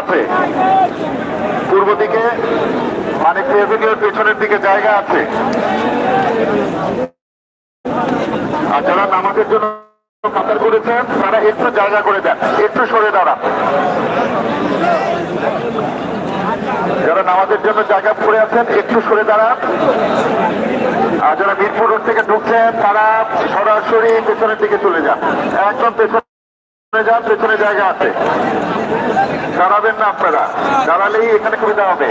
আছে। পূর্ব দিকে মানে এভিনিউর পেছনের দিকে জায়গা আছে। আর যারা নামাজের জন্য কাতার করেছেন, তারা একটু জায়গা করে দেন, একটু সরে দাঁড়ান। যারা নামাজের জন্য জায়গা পড়ে আছেন, একটু সরে দাঁড়ান। আর যারা মিরপুর রোড থেকে ঢুকছেন, তারা সরাসরি পেছনের দিকে চলে যান। একদম পেছনে যান, পেছনে জায়গা আছে। দাঁড়াবেন না আপনারা। দাঁড়ালেই এখানে সুবিধা হবে।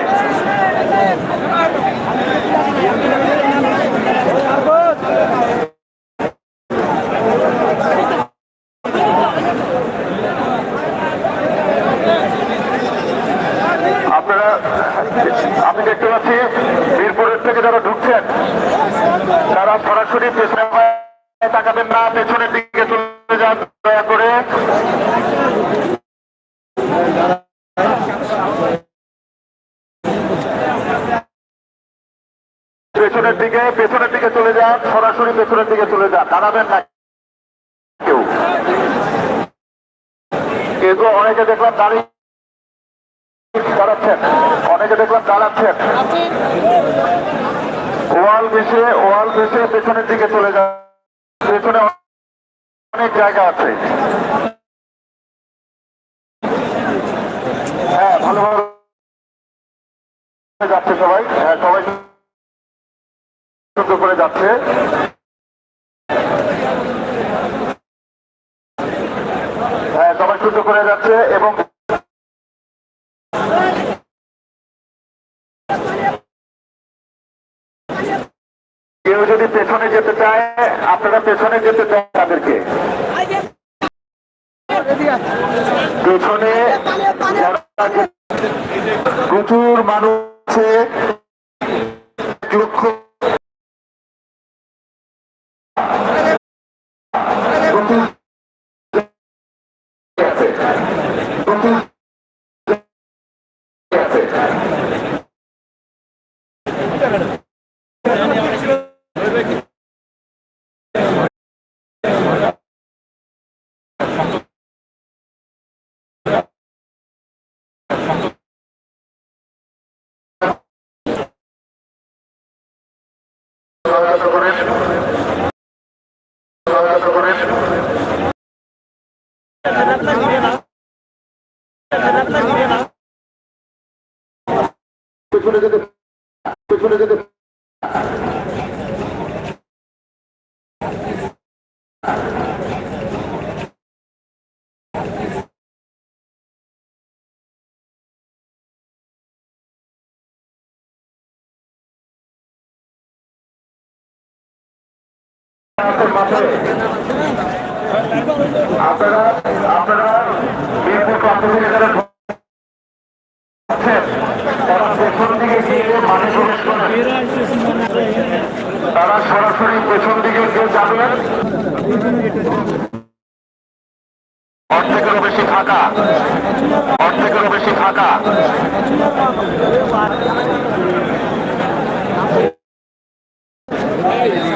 আপনারা, আমি দেখতে পাচ্ছি, মিরপুরের থেকে যারা ঢুকছেন, তারা সরাসরি পেছনে তাকাবেন না, পেছনের দিকে যান, দয়া করে। পেছনের দিকে পেছনের দিকে চলে যান, সরাসরি পেছনের দিকে চলে যান। দাঁড়াবেন না কেউ। অনেকে দেখলাম দাঁড়িয়ে দাঁড়াচ্ছেন। অনেকে দেখলাম দাঁড়াচ্ছেন। ওয়াল ভেসে ওয়াল ভেসে পেছনের দিকে চলে যান। পেছনে অনেক জায়গা আছে। হ্যাঁ ভালোভাবে যাচ্ছে সবাই। হ্যাঁ সবাই সুন্দর করে যাচ্ছে। হ্যাঁ সবাই সুন্দর করে যাচ্ছে এবং কেউ যদি পেছনে যেতে চায়, আপনারা পেছনে যেতে চান তাদেরকে পেছনে প্রচুর মানুষ আছে লক্ষ প্রচুর আছে। পেছনে যেতে পেছনে যেতে আপনারা তারা পেছন দিকে গিয়ে মাঠে তারা সরাসরি পেছন দিকে গিয়ে যাবেন। অর্ধেকেরও বেশি ফাঁকা। অর্ধেকেরও বেশি ফাঁকা। Thank